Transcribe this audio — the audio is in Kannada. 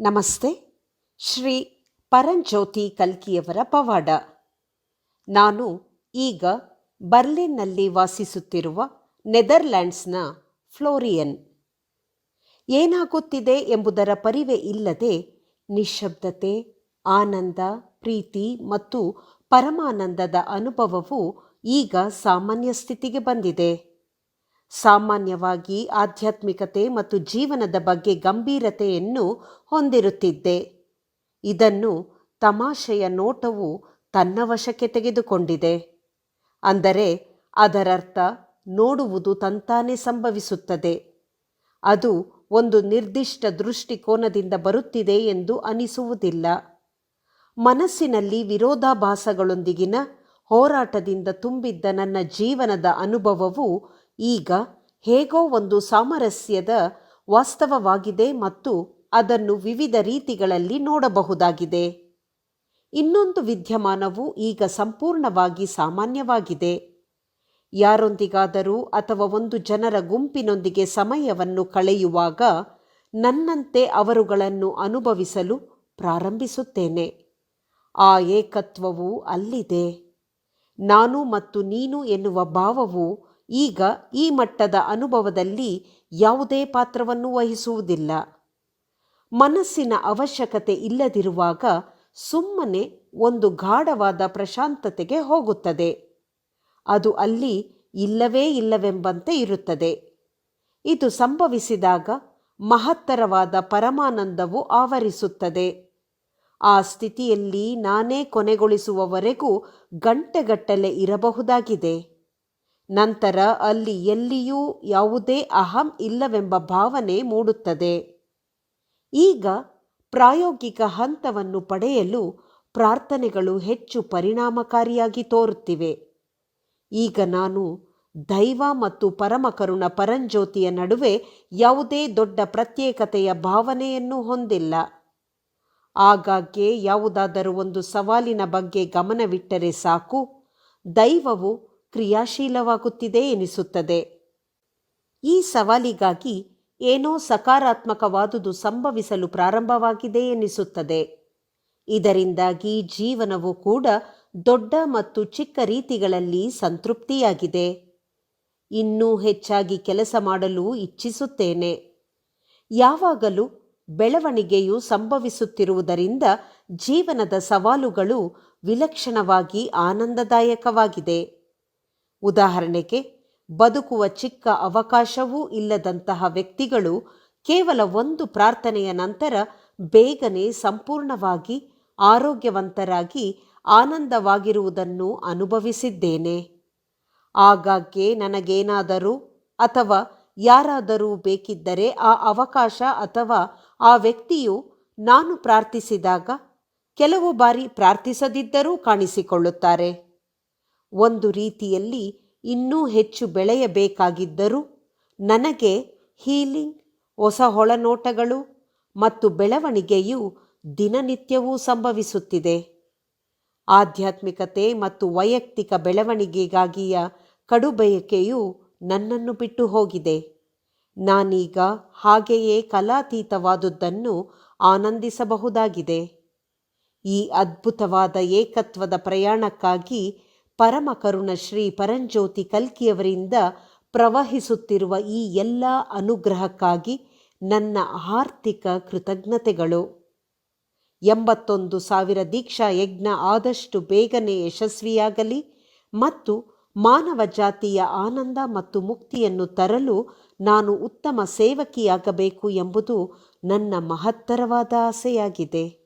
ನಮಸ್ತೆ. ಶ್ರೀ ಪರಂಜ್ಯೋತಿ ಕಲ್ಕಿಯವರ ಪವಾಡ. ನಾನು ಈಗ ಬರ್ಲಿನ್ನಲ್ಲಿ ವಾಸಿಸುತ್ತಿರುವ ನೆದರ್ಲ್ಯಾಂಡ್ಸ್ನ ಫ್ಲೋರಿಯನ್. ಏನಾಗುತ್ತಿದೆ ಎಂಬುದರ ಪರಿವೆ ಇಲ್ಲದೆ ನಿಶ್ಶಬ್ದತೆ, ಆನಂದ, ಪ್ರೀತಿ ಮತ್ತು ಪರಮಾನಂದದ ಅನುಭವವು ಈಗ ಸಾಮಾನ್ಯ ಸ್ಥಿತಿಗೆ ಬಂದಿದೆ. ಸಾಮಾನ್ಯವಾಗಿ ಆಧ್ಯಾತ್ಮಿಕತೆ ಮತ್ತು ಜೀವನದ ಬಗ್ಗೆ ಗಂಭೀರತೆಯನ್ನು ಹೊಂದಿರುತ್ತಿದ್ದೆ. ಇದನ್ನು ತಮಾಷೆಯ ನೋಟವು ತನ್ನ ವಶಕ್ಕೆ ತೆಗೆದುಕೊಂಡಿದೆ. ಅಂದರೆ, ಅದರರ್ಥ ನೋಡುವುದು ತಂತಾನೇ ಸಂಭವಿಸುತ್ತದೆ. ಅದು ಒಂದು ನಿರ್ದಿಷ್ಟ ದೃಷ್ಟಿಕೋನದಿಂದ ಬರುತ್ತಿದೆ ಎಂದು ಅನಿಸುವುದಿಲ್ಲ. ಮನಸ್ಸಿನಲ್ಲಿ ವಿರೋಧಾಭಾಸಗಳೊಂದಿಗಿನ ಹೋರಾಟದಿಂದ ತುಂಬಿದ್ದ ನನ್ನ ಜೀವನದ ಅನುಭವವು ಈಗ ಹೇಗೋ ಒಂದು ಸಾಮರಸ್ಯದ ವಾಸ್ತವವಾಗಿದೆ ಮತ್ತು ಅದನ್ನು ವಿವಿಧ ರೀತಿಗಳಲ್ಲಿ ನೋಡಬಹುದಾಗಿದೆ. ಇನ್ನೊಂದು ವಿದ್ಯಮಾನವು ಈಗ ಸಂಪೂರ್ಣವಾಗಿ ಸಾಮಾನ್ಯವಾಗಿದೆ. ಯಾರೊಂದಿಗಾದರೂ ಅಥವಾ ಒಂದು ಜನರ ಗುಂಪಿನೊಂದಿಗೆ ಸಮಯವನ್ನು ಕಳೆಯುವಾಗ ನನ್ನಂತೆ ಅವರುಗಳನ್ನು ಅನುಭವಿಸಲು ಪ್ರಾರಂಭಿಸುತ್ತೇನೆ. ಆ ಏಕತ್ವವು ಅಲ್ಲಿದೆ. ನಾನು ಮತ್ತು ನೀನು ಎನ್ನುವ ಭಾವವು ಈಗ ಈ ಮಟ್ಟದ ಅನುಭವದಲ್ಲಿ ಯಾವುದೇ ಪಾತ್ರವನ್ನು ವಹಿಸುವುದಿಲ್ಲ. ಮನಸ್ಸಿನ ಅವಶ್ಯಕತೆ ಇಲ್ಲದಿರುವಾಗ ಸುಮ್ಮನೆ ಒಂದು ಗಾಢವಾದ ಪ್ರಶಾಂತತೆಗೆ ಹೋಗುತ್ತದೆ. ಅದು ಅಲ್ಲಿ ಇಲ್ಲವೇ ಇಲ್ಲವೆಂಬಂತೆ ಇರುತ್ತದೆ. ಇದು ಸಂಭವಿಸಿದಾಗ ಮಹತ್ತರವಾದ ಪರಮಾನಂದವು ಆವರಿಸುತ್ತದೆ. ಆ ಸ್ಥಿತಿಯಲ್ಲಿ ನಾನೇ ಕೊನೆಗೊಳಿಸುವವರೆಗೂ ಗಂಟೆಗಟ್ಟಲೆ ಇರಬಹುದಾಗಿದೆ. ನಂತರ ಅಲ್ಲಿ ಎಲ್ಲಿಯೂ ಯಾವುದೇ ಅಹಂ ಇಲ್ಲವೆಂಬ ಭಾವನೆ ಮೂಡುತ್ತದೆ. ಈಗ ಪ್ರಾಯೋಗಿಕ ಹಂತವನ್ನು ಪಡೆಯಲು ಪ್ರಾರ್ಥನೆಗಳು ಹೆಚ್ಚು ಪರಿಣಾಮಕಾರಿಯಾಗಿ ತೋರುತ್ತಿವೆ. ಈಗ ನಾನು ದೈವ ಮತ್ತು ಪರಮಕರುಣ ಪರಂಜ್ಯೋತಿಯ ನಡುವೆ ಯಾವುದೇ ದೊಡ್ಡ ಪ್ರತ್ಯೇಕತೆಯ ಭಾವನೆಯನ್ನು ಹೊಂದಿಲ್ಲ. ಆಗಾಗ್ಗೆ ಯಾವುದಾದರೂ ಒಂದು ಸವಾಲಿನ ಬಗ್ಗೆ ಗಮನವಿಟ್ಟರೆ ಸಾಕು. ದೈವವು ಕ್ರಿಯಾಶೀಲವಾಗುತ್ತಿದೆ ಎನಿಸುತ್ತದೆ. ಈ ಸವಾಲಿಗಾಗಿ ಏನೋ ಸಕಾರಾತ್ಮಕವಾದುದು ಸಂಭವಿಸಲು ಪ್ರಾರಂಭವಾಗಿದೆ ಎನಿಸುತ್ತದೆ. ಇದರಿಂದಾಗಿ ಜೀವನವು ಕೂಡ ದೊಡ್ಡ ಮತ್ತು ಚಿಕ್ಕ ರೀತಿಗಳಲ್ಲಿ ಸಂತೃಪ್ತಿಯಾಗಿದೆ. ಇನ್ನೂ ಹೆಚ್ಚಾಗಿ ಕೆಲಸ ಮಾಡಲು ಇಚ್ಛಿಸುತ್ತೇನೆ. ಯಾವಾಗಲೂ ಬೆಳವಣಿಗೆಯು ಸಂಭವಿಸುತ್ತಿರುವುದರಿಂದ ಜೀವನದ ಸವಾಲುಗಳು ವಿಲಕ್ಷಣವಾಗಿ ಆನಂದದಾಯಕವಾಗಿದೆ. ಉದಾಹರಣೆಗೆ, ಬದುಕುವ ಚಿಕ್ಕ ಅವಕಾಶವೂ ಇಲ್ಲದಂತಹ ವ್ಯಕ್ತಿಗಳು ಕೇವಲ ಒಂದು ಪ್ರಾರ್ಥನೆಯ ನಂತರ ಬೇಗನೆ ಸಂಪೂರ್ಣವಾಗಿ ಆರೋಗ್ಯವಂತರಾಗಿ ಆನಂದವಾಗಿರುವುದನ್ನು ಅನುಭವಿಸಿದ್ದೇನೆ. ಆಗಾಗ್ಗೆ ನನಗೇನಾದರೂ ಅಥವಾ ಯಾರಾದರೂ ಬೇಕಿದ್ದರೆ ಆ ಅವಕಾಶ ಅಥವಾ ಆ ವ್ಯಕ್ತಿಯು ನಾನು ಪ್ರಾರ್ಥಿಸಿದಾಗ ಕೆಲವು ಬಾರಿ ಪ್ರಾರ್ಥಿಸದಿದ್ದರೂ ಕಾಣಿಸಿಕೊಳ್ಳುತ್ತಾರೆ. ಒಂದು ರೀತಿಯಲ್ಲಿ ಇನ್ನೂ ಹೆಚ್ಚು ಬೆಳೆಯಬೇಕಾಗಿದ್ದರೂ ನನಗೆ ಹೀಲಿಂಗ್, ಹೊಸ ಒಳನೋಟಗಳು ಮತ್ತು ಬೆಳವಣಿಗೆಯು ದಿನನಿತ್ಯವೂ ಸಂಭವಿಸುತ್ತಿದೆ. ಆಧ್ಯಾತ್ಮಿಕತೆ ಮತ್ತು ವೈಯಕ್ತಿಕ ಬೆಳವಣಿಗೆಗಾಗಿಯ ಕಡುಬಯಕೆಯು ನನ್ನನ್ನು ಬಿಟ್ಟು ಹೋಗಿದೆ. ನಾನೀಗ ಹಾಗೆಯೇ ಕಲಾತೀತವಾದುದನ್ನು ಆನಂದಿಸಬಹುದಾಗಿದೆ. ಈ ಅದ್ಭುತವಾದ ಏಕತ್ವದ ಪ್ರಯಾಣಕ್ಕಾಗಿ ಪರಮಕರುಣ ಶ್ರೀ ಪರಂಜ್ಯೋತಿ ಕಲ್ಕಿಯವರಿಂದ ಪ್ರವಹಿಸುತ್ತಿರುವ ಈ ಎಲ್ಲ ಅನುಗ್ರಹಕ್ಕಾಗಿ ನನ್ನ ಆರ್ಥಿಕ ಕೃತಜ್ಞತೆಗಳು. ಎಂಬತ್ತೊಂದು ಸಾವಿರ ದೀಕ್ಷಾ ಯಜ್ಞ ಆದಷ್ಟು ಬೇಗನೆ ಯಶಸ್ವಿಯಾಗಲಿ ಮತ್ತು ಮಾನವ ಜಾತಿಯ ಆನಂದ ಮತ್ತು ಮುಕ್ತಿಯನ್ನು ತರಲು ನಾನು ಉತ್ತಮ ಸೇವಕಿಯಾಗಬೇಕು ಎಂಬುದು ನನ್ನ ಮಹತ್ತರವಾದ ಆಸೆಯಾಗಿದೆ.